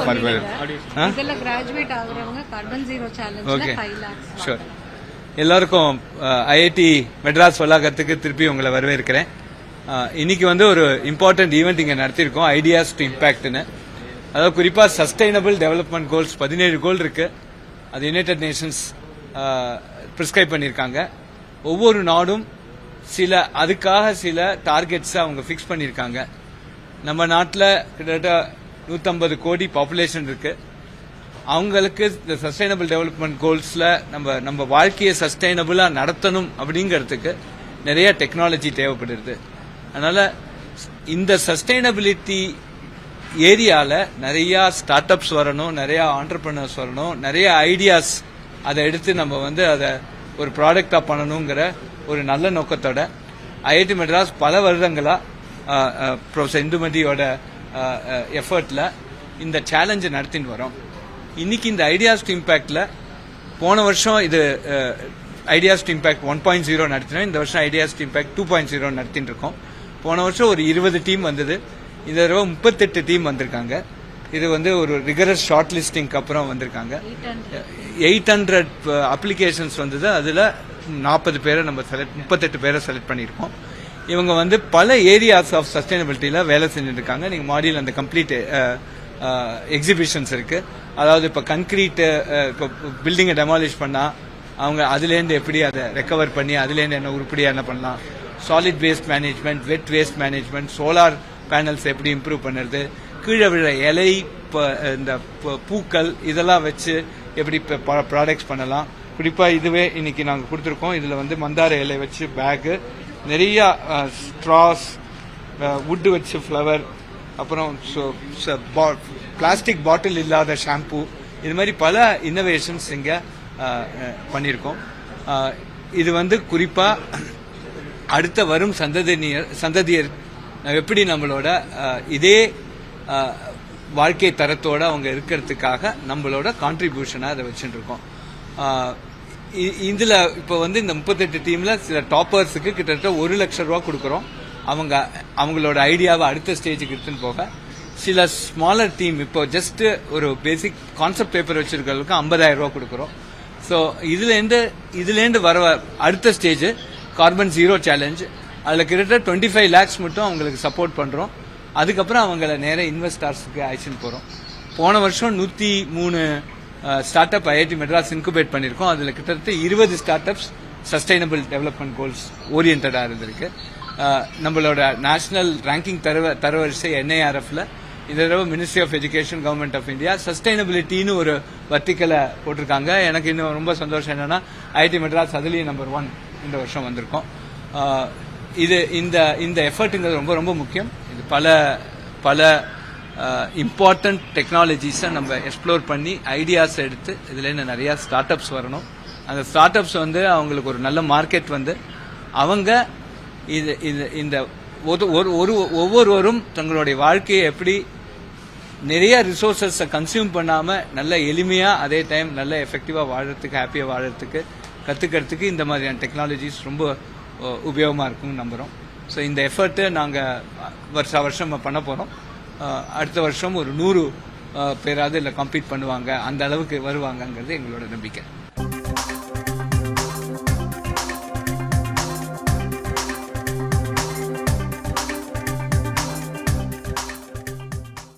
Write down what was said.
Barber இதுல graduate ஆகுறவங்க carbon zero சேலஞ்ச்ல Okay. ஃபைவ் லேக்ஸ் ஷூர் எல்லாருக்கும் ஐஐடி மெட்ராஸ் வளாகத்துக்கு திருப்பி உங்களை வரவேற்கிறேன். அஹ், இன்னைக்கு வந்து ஒரு இம்பார்ட்டன்ட் ஈவெண்ட் இங்கே நடத்தியிருக்கோம் ஐடியாஸ் டு இம்பாக்ட்னு அதாவது குறிப்பாக சஸ்டைனபிள் டெவலப்மெண்ட் கோல்ஸ் பதினேழு கோல் இருக்கு. அது யுனைடெட் நேஷன்ஸ் ப்ரிஸ்கிரைப் பண்ணியிருக்காங்க. ஒவ்வொரு நாடும் சில அதுக்காக சில டார்கெட்ஸை அவங்க ஃபிக்ஸ் பண்ணியிருக்காங்க. நம்ம நாட்டில் கிட்டத்தட்ட நூற்றம்பது கோடி பாப்புலேஷன் இருக்கு. அவங்களுக்கு இந்த சஸ்டைனபிள் டெவலப்மெண்ட் கோல்ஸில் நம்ம நம்ம வாழ்க்கையை சஸ்டைனபிளாக நடத்தணும் அப்படிங்கிறதுக்கு நிறைய டெக்னாலஜி தேவைப்படுது. அதனால் இந்த சஸ்டைனபிலிட்டி ஏரியாவில் நிறையா ஸ்டார்ட் அப்ஸ் வரணும் நிறையா ஆண்டர்பிரினர்ஸ் வரணும் நிறைய ஐடியாஸ் அதை எடுத்து நம்ம வந்து அதை ஒரு ப்ராடக்டாக பண்ணணுங்கிற ஒரு நல்ல நோக்கத்தோட ஐஐடி மெட்ராஸ் பல வருடங்களாக ப்ரொஃபஸர் இந்துமதியோட எஃபர்ட்ல இந்த சேலஞ்சை நடத்தின்னு வரோம். இன்னைக்கு இந்த ஐடியாஸ் டு இம்பாக்ட்ல போன வருஷம் இது ideas to impact one point zero நடத்தினோம். இந்த வருஷம் ideas to impact two point zero நடத்திட்டு இருக்கோம். போன வருஷம் ஒரு இருபது டீம் வந்தது. இந்த தடவை முப்பத்தெட்டு டீம் வந்திருக்காங்க. இது வந்து ஒரு ரிகரஸ் ஷார்ட் லிஸ்டிங்க்கு அப்புறம் வந்திருக்காங்க. எயிட் ஹண்ட்ரட் அப்ளிகேஷன்ஸ் வந்தது. அதுல நாற்பது பேரை நம்ம செலக்ட் முப்பத்தெட்டு பேரை செலக்ட் பண்ணியிருக்கோம். இவங்க வந்து பல ஏரியாஸ் ஆஃப் சஸ்டைனபிலிட்டியில் வேலை செஞ்சுட்டு இருக்காங்க மாடியில் அந்த கம்ப்ளீட் எக்ஸிபிஷன்ஸ் இருக்குது அதாவது இப்போ கன்க்ரீட்டு இப்போ பில்டிங்கை டெமாலிஷ் பண்ணால் அவங்க அதுலேருந்து எப்படி அதை ரெக்கவர் பண்ணி அதுலேருந்து என்ன உருப்படியாக என்ன பண்ணலாம்? Solid waste management wet waste management solar panels எப்படி இம்ப்ரூவ் பண்ணுறது? கீழே விழ இலை இந்த பூக்கள் இதெல்லாம் வச்சு எப்படி ப்ராடக்ட்ஸ் பண்ணலாம்? குறிப்பாக இதுவே இன்னைக்கு நாங்கள் கொடுத்துருக்கோம். இதில் வந்து மந்தார இலை வச்சு பேகு நிறைய uh, ஸ்ட்ராஸ் வுட்டு uh, வச்சு ஃப்ளவர் அப்புறம் பிளாஸ்டிக் பாட்டில் இல்லாத ஷாம்பு இது மாதிரி பல இன்னோவேஷன்ஸ் இங்கே uh, பண்ணியிருக்கோம் இது வந்து குறிப்பாக அடுத்த வரும் சந்ததியினர் சந்ததியர் எப்படி நம்மளோட இதே வாழ்க்கை தரத்தோட அவங்க இருக்கிறதுக்காக நம்மளோட கான்ட்ரிபியூஷனாக அதை வச்சுட்டு இருக்கோம் இதில் இப்போ வந்து இந்த முப்பத்தெட்டு டீமில் சில டாப்பர்ஸுக்கு கிட்டத்தட்ட ஒரு லட்சம் ரூபா கொடுக்குறோம். அவங்க அவங்களோட ஐடியாவை அடுத்த ஸ்டேஜுக்கு எடுத்துன்னு போக. சில ஸ்மாலர் டீம் இப்போ ஜஸ்ட் ஒரு பேசிக் கான்செப்ட் பேப்பர் வச்சிருக்கிறவங்களுக்கு ஐம்பதாயிரம் ரூபா கொடுக்குறோம். ஸோ இதுலேருந்து இதுலேருந்து வர அடுத்த ஸ்டேஜ் கார்பன் ஜீரோ சேலஞ்ச் அதில் கிட்டத்தட்ட டுவெண்ட்டி ஃபைவ் லேக்ஸ் மட்டும் அவங்களுக்கு சப்போர்ட் பண்ணுறோம் அதுக்கப்புறம் அவங்கள நேராக இன்வெஸ்டார்ஸுக்கு அழைச்சின்னு போகிறோம் போன வருஷம் நூற்றி மூணு startup IIT Madras incubate பண்ணியிருக்கோம். அதில் கிட்டத்தட்ட இருபது startups sustainable development goals ஓரியன்டாக இருந்திருக்கு. நம்மளோட நேஷனல் ரேங்கிங் தரவ தரவரிசை என்ஐஆர்எஃப்ல இந்த தடவை ministry of education government of India சஸ்டைனபிலிட்டின்னு ஒரு வர்த்திக்கலை போட்டிருக்காங்க. எனக்கு இன்னும் ரொம்ப சந்தோஷம் என்னன்னா ஐஐடி மெட்ராஸ் அதுலேயும் நம்பர் ஒன் இந்த வருஷம் வந்திருக்கோம். இது இந்த இந்த எஃபர்ட்டுங்கிறது ரொம்ப ரொம்ப முக்கியம். இது பல பல இம்பார்ட்டண்ட் டெக்னாலஜிஸை நம்ம எக்ஸ்ப்ளோர் பண்ணி ஐடியாஸ் எடுத்து இதுலேருந்து நிறையா ஸ்டார்ட் அப்ஸ் வரணும். அந்த ஸ்டார்ட் அப்ஸ் வந்து அவங்களுக்கு ஒரு நல்ல மார்க்கெட் வந்து அவங்க இது இது இந்த ஒரு ஒரு- ஒரு ஒவ்வொருவரும் தங்களுடைய வாழ்க்கையை எப்படி நிறைய ரிசோர்ஸஸை கன்சியூம் பண்ணாமல் நல்ல எளிமையாக அதே டைம் நல்ல எஃபெக்டிவாக வாழறதுக்கு ஹாப்பியாக வாழறதுக்கு கற்றுக்கிறதுக்கு இந்த மாதிரியான டெக்னாலஜிஸ் ரொம்ப உபயோகமாக இருக்கும்னு நம்புகிறோம் ஸோ இந்த எஃபர்ட்டை நாங்கள் வருஷா வருஷம் பண்ண போகிறோம் அடுத்த வருஷம் ஒரு நூறு பேராது பேராவது இல்லை கம்ப்ளீட் பண்ணுவாங்க. அந்த அளவுக்கு வருவாங்கங்கிறது எங்களோட நம்பிக்கை.